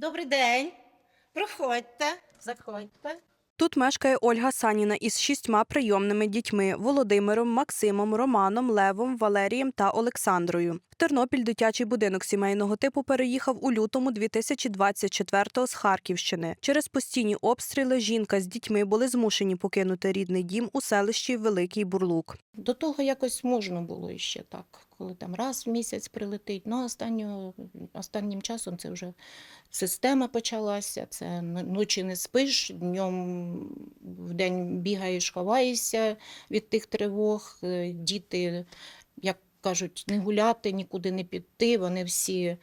Добрий день. Проходьте, заходьте. Тут мешкає Ольга Саніна із шістьма прийомними дітьми Володимиром, Максимом, Романом, Левом, Валерієм та Олександрою. В Тернопіль дитячий будинок сімейного типу переїхав у лютому 2024-го з Харківщини. Через постійні обстріли жінка з дітьми були змушені покинути рідний дім у селищі Великий Бурлук. До того якось можна було іще так, коли там раз в місяць прилетить. Ну, останнього, останнім часом це вже система почалася. Це ночі не спиш, днем в день бігаєш, ховаєшся від тих тривог. Е, Діти, як кажуть, не гуляти, нікуди не піти. Вони всі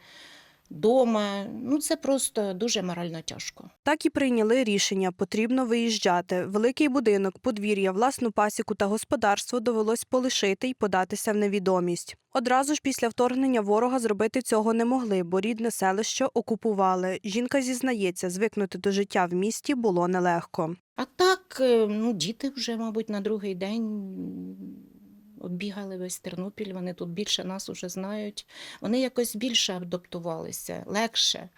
вдома. Ну, це просто дуже морально тяжко. Так і прийняли рішення. Потрібно виїжджати. Великий будинок, подвір'я, власну пасіку та господарство довелось полишити й податися в невідомість. Одразу ж після вторгнення ворога зробити цього не могли, бо рідне селище окупували. Жінка зізнається, звикнути до життя в місті було нелегко. А так, е, ну, діти вже, мабуть, на другий день оббігали весь Тернопіль, вони тут більше нас уже знають. Вони якось більше адаптувалися, легше.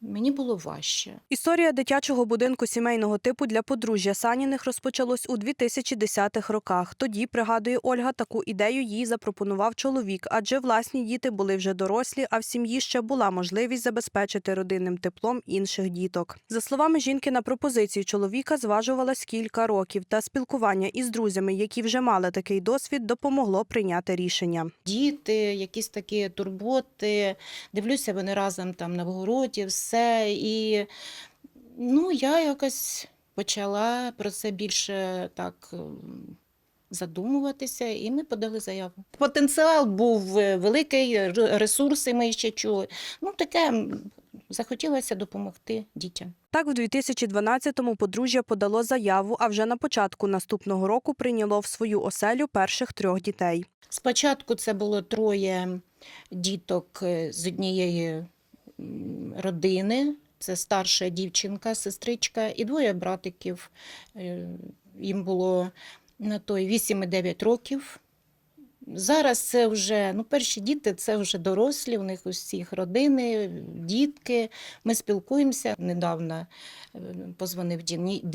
Мені було важче. Історія дитячого будинку сімейного типу для подружжя Саніних розпочалось у 2010-х роках. Тоді, пригадує Ольга, таку ідею їй запропонував чоловік, адже власні діти були вже дорослі, а в сім'ї ще була можливість забезпечити родинним теплом інших діток. За словами жінки, на пропозицію чоловіка зважувалась кілька років, та спілкування із друзями, які вже мали такий досвід, допомогло прийняти рішення. Діти, якісь такі турботи, дивлюся, вони разом там на вгороді, все. І ну, я якось почала про це більше так ем, задумуватися, і ми подали заяву. Потенціал був е, великий, ресурси ми ще чули. Ну, таке захотілося допомогти дітям. Так, в 2012-му подружжя подало заяву, а вже на початку наступного року прийняло в свою оселю перших трьох дітей. Спочатку це було троє діток е, з однієї родини. Це старша дівчинка, сестричка, і двоє братиків. Е, Їм було на той 8 і 9 років. Зараз це вже ну, перші діти це вже дорослі, у них усіх родини, дітки. Ми спілкуємося. Недавно е, позвонив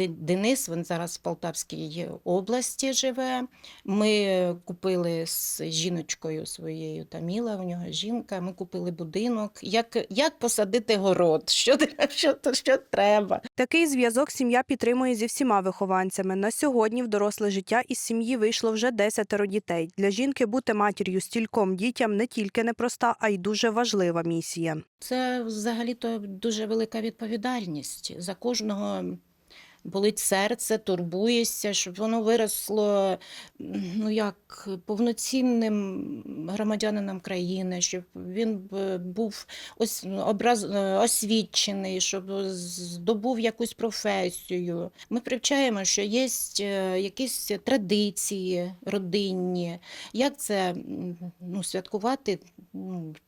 Денис, він зараз в Полтавській області живе. Ми купили з жіночкою своєю Таміла, у нього жінка. Ми купили будинок. Як, як посадити город? Що, що, що треба? Такий зв'язок сім'я підтримує зі всіма вихованцями. На сьогодні в доросле життя із сім'ї вийшло вже десятеро дітей. Для жінки бути матір'ю стільком дітям не тільки непроста, а й дуже важлива місія. Це взагалі-то дуже велика відповідальність. За кожного болить серце, турбуєшся, щоб воно виросло ну як повноцінним громадянином країни, щоб він був образ освічений, щоб здобув якусь професію. Ми привчаємо, що є е, якісь традиції родинні, як це ну, святкувати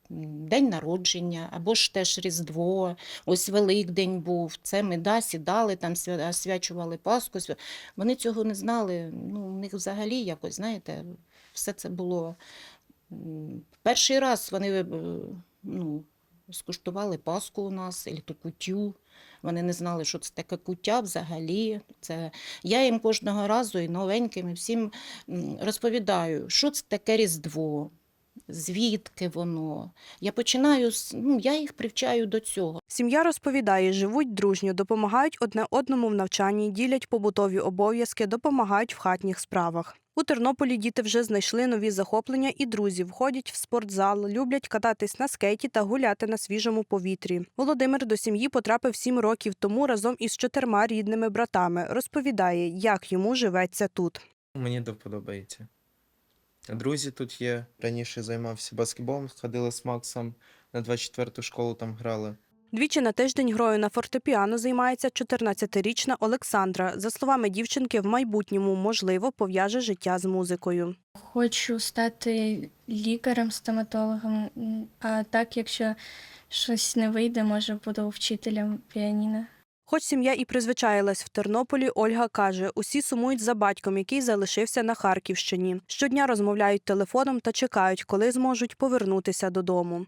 день народження або ж теж Різдво, ось Великдень був. Це ми да, сідали, там свя- освячували Пасху. Вони цього не знали. Ну, у них взагалі якось, знаєте, все це було. Перший раз вони е, ну, скуштували Пасху у нас, або кутю. Вони не знали, що це таке куття взагалі. Це... Я їм кожного разу і новеньким, і всім розповідаю, що це таке Різдво, звідки воно. Я починаю, з- ну, я їх привчаю до цього. Сім'я розповідає, живуть дружньо, допомагають одне одному в навчанні, ділять побутові обов'язки, допомагають в хатніх справах. У Тернополі діти вже знайшли нові захоплення і друзів, ходять в спортзал, люблять кататись на скейті та гуляти на свіжому повітрі. Володимир до сім'ї потрапив сім років тому разом із чотирма рідними братами. Розповідає, як йому живеться тут. Мені до подобається. Друзі тут є. Раніше займався баскетболом, ходили з Максом на 24-ту школу там грали. Двічі на тиждень грою на фортепіано займається 14-річна Олександра. За словами дівчинки, в майбутньому можливо пов'яже життя з музикою. Хочу стати лікарем, стоматологом, а так, якщо щось не вийде, може буду вчителем піаніно. Хоч сім'я і призвичаїлась в Тернополі, Ольга каже, усі сумують за батьком, який залишився на Харківщині. Щодня розмовляють телефоном та чекають, коли зможуть повернутися додому.